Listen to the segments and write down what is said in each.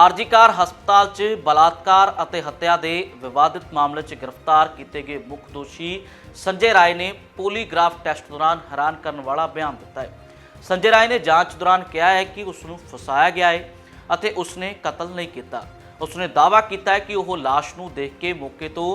ਆਰਜੀਕਾਰ ਹਸਪਤਾਲ 'ਚ ਬਲਾਤਕਾਰ ਅਤੇ ਹੱਤਿਆ ਦੇ ਵਿਵਾਦਿਤ ਮਾਮਲੇ 'ਚ ਗ੍ਰਿਫਤਾਰ ਕੀਤੇ ਗਏ ਮੁੱਖ ਦੋਸ਼ੀ ਸੰਜੇ ਰਾਏ ਨੇ ਪੋਲੀਗ੍ਰਾਫ ਟੈਸਟ ਦੌਰਾਨ ਹੈਰਾਨ ਕਰਨ ਵਾਲਾ ਬਿਆਨ ਦਿੱਤਾ ਹੈ। ਸੰਜੇ ਰਾਏ ਨੇ ਜਾਂਚ ਦੌਰਾਨ ਕਿਹਾ ਹੈ ਕਿ ਉਸ ਨੂੰ ਫਸਾਇਆ ਗਿਆ ਹੈ ਅਤੇ ਉਸਨੇ ਕਤਲ ਨਹੀਂ ਕੀਤਾ। ਉਸਨੇ ਦਾਅਵਾ ਕੀਤਾ ਹੈ ਕਿ ਉਹ ਲਾਸ਼ ਨੂੰ ਦੇਖ ਕੇ ਮੌਕੇ ਤੋਂ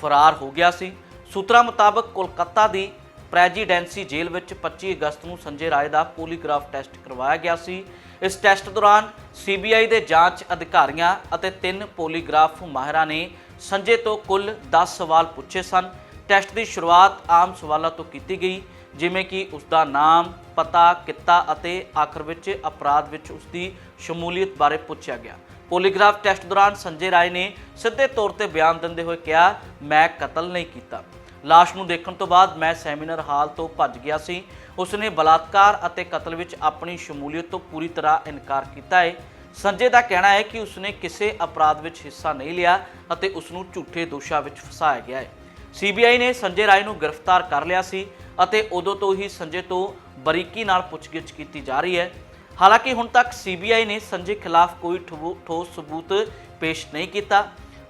ਫਰਾਰ ਹੋ ਗਿਆ ਸੀ। ਸੂਤਰਾਂ ਮੁਤਾਬਕ ਕੋਲਕਾਤਾ ਦੀ ਪ੍ਰੈਜ਼ੀਡੈਂਸੀ ਜੇਲ੍ਹ ਵਿੱਚ 25 ਅਗਸਤ ਨੂੰ ਸੰਜੇ ਰਾਏ ਦਾ ਪੋਲੀਗ੍ਰਾਫ ਟੈਸਟ ਕਰਵਾਇਆ ਗਿਆ ਸੀ। ਇਸ ਟੈਸਟ ਦੌਰਾਨ ਸੀਬੀਆਈ ਦੇ ਜਾਂਚ ਅਧਿਕਾਰੀਆਂ ਅਤੇ ਤਿੰਨ ਪੋਲੀਗ੍ਰਾਫ ਮਾਹਿਰਾਂ ਨੇ ਸੰਜੇ ਤੋਂ ਕੁੱਲ 10 ਸਵਾਲ ਪੁੱਛੇ ਸਨ। ਟੈਸਟ ਦੀ ਸ਼ੁਰੂਆਤ ਆਮ ਸਵਾਲਾਂ ਤੋਂ ਕੀਤੀ ਗਈ, ਜਿਵੇਂ ਕਿ ਉਸ ਦਾ ਨਾਮ, ਪਤਾ, ਕਿੱਤਾ ਅਤੇ ਆਖਰ ਵਿੱਚ ਅਪਰਾਧ ਵਿੱਚ ਉਸ ਦੀ ਸ਼ਮੂਲੀਅਤ ਬਾਰੇ ਪੁੱਛਿਆ ਗਿਆ। ਪੋਲੀਗ੍ਰਾਫ ਟੈਸਟ ਦੌਰਾਨ ਸੰਜੇ ਰਾਏ ਨੇ ਸਿੱਧੇ ਤੌਰ ਤੇ ਬਿਆਨ ਦਿੰਦੇ ਹੋਏ ਕਿਹਾ, ਮੈਂ ਕਤਲ ਨਹੀਂ ਕੀਤਾ। ਲਾਸ਼ ਨੂੰ ਦੇਖਣ ਤੋਂ ਬਾਅਦ ਮੈਂ ਸੈਮੀਨਾਰ ਹਾਲ ਤੋਂ ਭੱਜ ਗਿਆ ਸੀ। ਉਸਨੇ ਬਲਾਤਕਾਰ ਅਤੇ ਕਤਲ ਵਿੱਚ ਆਪਣੀ ਸ਼ਮੂਲੀਅਤ ਤੋਂ ਪੂਰੀ ਤਰ੍ਹਾਂ ਇਨਕਾਰ ਕੀਤਾ ਹੈ ਸੰਜੇ ਦਾ ਕਹਿਣਾ ਹੈ ਕਿ ਉਸਨੇ ਕਿਸੇ ਅਪਰਾਧ ਵਿੱਚ ਹਿੱਸਾ ਨਹੀਂ ਲਿਆ ਅਤੇ ਉਸ ਨੂੰ ਝੂਠੇ ਦੋਸ਼ਾਂ ਵਿੱਚ ਫਸਾਇਆ ਗਿਆ ਹੈ ਸੀਬੀਆਈ ਨੇ ਸੰਜੇ ਰਾਏ ਨੂੰ ਗ੍ਰਿਫਤਾਰ ਕਰ ਲਿਆ ਸੀ ਅਤੇ ਉਦੋਂ ਤੋਂ ਹੀ ਸੰਜੇ ਤੋਂ ਬਰੀਕੀ ਨਾਲ ਪੁੱਛਗਿੱਛ ਕੀਤੀ ਜਾ ਰਹੀ ਹੈ। ਹਾਲਾਂਕਿ ਹੁਣ ਤੱਕ ਸੀਬੀਆਈ ਨੇ ਸੰਜੇ ਖਿਲਾਫ ਕੋਈ ਠਵੋ- ਠੋਸ ਸਬੂਤ ਪੇਸ਼ ਨਹੀਂ ਕੀਤਾ।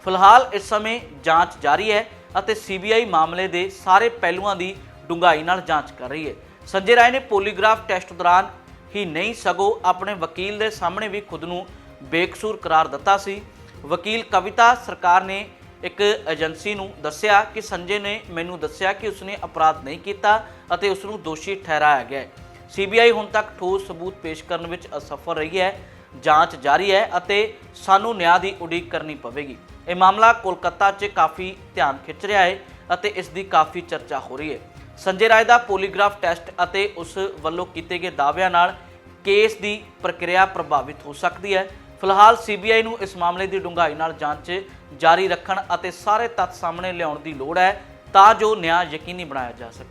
ਫਿਲਹਾਲ ਇਸ ਸਮੇਂ ਜਾਂਚ ਜਾਰੀ ਹੈ ਅਤੇ ਸੀਬੀਆਈ ਮਾਮਲੇ ਦੇ ਸਾਰੇ ਪਹਿਲੂਆਂ ਦੀ ਡੂੰਘਾਈ ਨਾਲ ਜਾਂਚ ਕਰ ਰਹੀ ਹੈ। ਸੰਜੇ ਰਾਏ ਨੇ ਪੋਲੀਗ੍ਰਾਫ ਟੈਸਟ ਦੌਰਾਨ ਹੀ ਨਹੀਂ ਸਗੋਂ ਆਪਣੇ ਵਕੀਲ ਦੇ ਸਾਹਮਣੇ ਵੀ ਖੁਦ ਨੂੰ ਬੇਕਸੂਰ ਕਰਾਰ ਦਿੱਤਾ ਸੀ। ਵਕੀਲ ਕਵਿਤਾ ਸਰਕਾਰ ਨੇ ਇੱਕ ਏਜੰਸੀ ਨੂੰ ਦੱਸਿਆ ਕਿ ਸੰਜੇ ਨੇ ਮੈਨੂੰ ਦੱਸਿਆ ਕਿ ਉਸਨੇ ਅਪਰਾਧ ਨਹੀਂ ਕੀਤਾ ਅਤੇ ਉਸ ਨੂੰ ਦੋਸ਼ੀ ਠਹਿਰਾਇਆ ਗਿਆ ਹੈ। ਸੀਬੀਆਈ ਹੁਣ ਤੱਕ ਠੋਸ ਸਬੂਤ ਪੇਸ਼ ਕਰਨ ਵਿੱਚ ਅਸਫਲ ਰਹੀ ਹੈ, ਜਾਂਚ ਜਾਰੀ ਹੈ ਅਤੇ ਸਾਨੂੰ ਨਿਆਂ ਦੀ ਉਡੀਕ ਕਰਨੀ ਪਵੇਗੀ। ਇਹ ਮਾਮਲਾ ਕੋਲਕਾਤਾ 'ਚ ਕਾਫੀ ਧਿਆਨ ਖਿੱਚ ਰਿਹਾ ਹੈ ਅਤੇ ਇਸ ਦੀ ਕਾਫੀ ਚਰਚਾ ਹੋ ਰਹੀ ਹੈ। ਸੰਜੇ ਰਾਏ ਦਾ ਪੋਲੀਗ੍ਰਾਫ ਟੈਸਟ ਅਤੇ ਉਸ ਵੱਲੋਂ ਕੀਤੇ ਗਏ ਦਾਅਵਿਆਂ ਨਾਲ ਕੇਸ ਦੀ ਪ੍ਰਕਿਰਿਆ ਪ੍ਰਭਾਵਿਤ ਹੋ ਸਕਦੀ ਹੈ। ਫਿਲਹਾਲ ਸੀਬੀਆਈ ਨੂੰ ਇਸ ਮਾਮਲੇ ਦੀ ਡੂੰਘਾਈ ਨਾਲ ਜਾਂਚ ਜਾਰੀ ਰੱਖਣ ਅਤੇ ਸਾਰੇ ਤੱਥ ਸਾਹਮਣੇ ਲਿਆਉਣ ਦੀ ਲੋੜ ਹੈ ਤਾਂ ਜੋ ਨਿਆਂ ਯਕੀਨੀ ਬਣਾਇਆ ਜਾ ਸਕੇ।